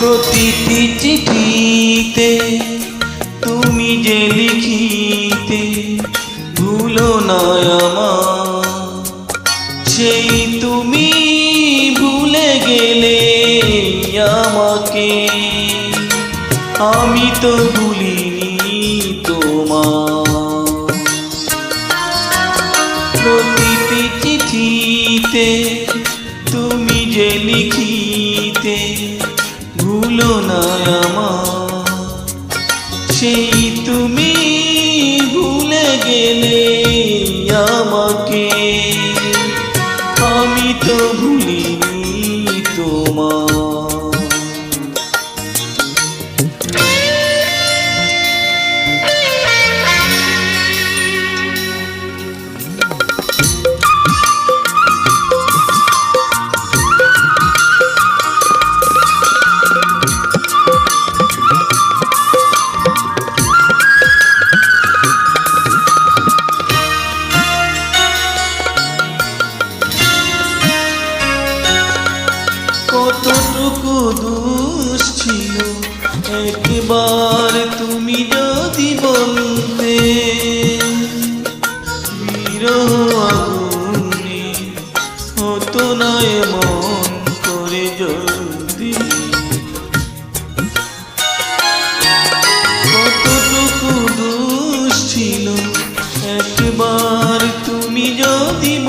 প্রতিটি চিঠিতে, তুমি যে লিখিতে, ভুলো না আমার। সেই তুমি ভুলে গেলে আমাকে, আমি তো ভুলিনি তোমার প্রতিটি চিঠিতে, তুমি যে লিখিতে ভুলো না আমার। সেই কতটুকু দুষ ছিল? একবার তুমি যদি বলতে, বিরহ আগুনে হতো না করে কতটুকু দোষ ছিল? একবার তুমি যদি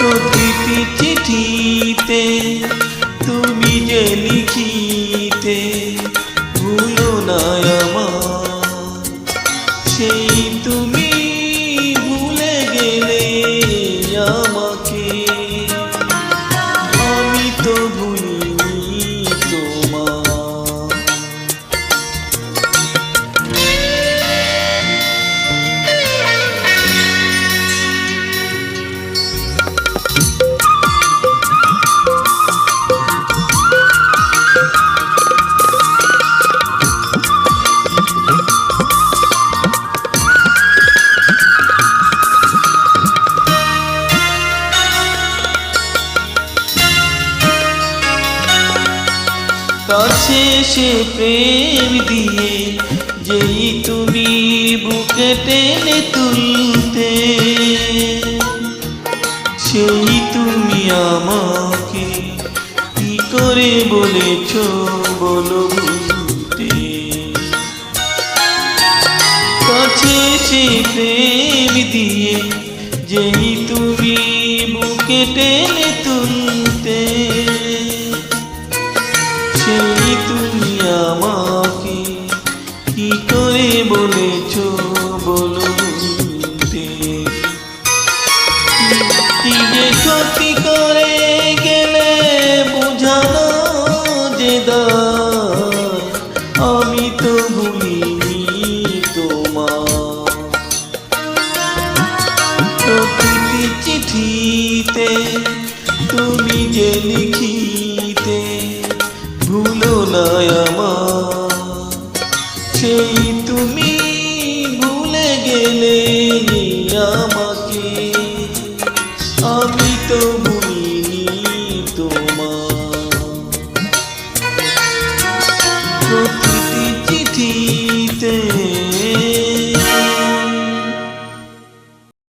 প্রতিটি চিঠিতে তুমি যে লিখিতে ভুলো না কাছে সে প্রেম দিয়ে, যেই তুমি বুকে টেনে তুলতে, সেই তুমি আমাকে কি করে বলেছ বলো ভুলতে কাছে সে প্রেম দিয়ে, যেই তুমি বুকে টেনে আমাকে কি করে বলেছ বলো বলতে? কি যে ক্ষতি করে গেলে বোঝানো যে আমি তো ভুলিনি তোমার প্রতিটি চিঠিতে তুমি যে নাই আমার সেই তুমি ভুলে গেলে আমাকে। আমি তো ভুলিনি তোমার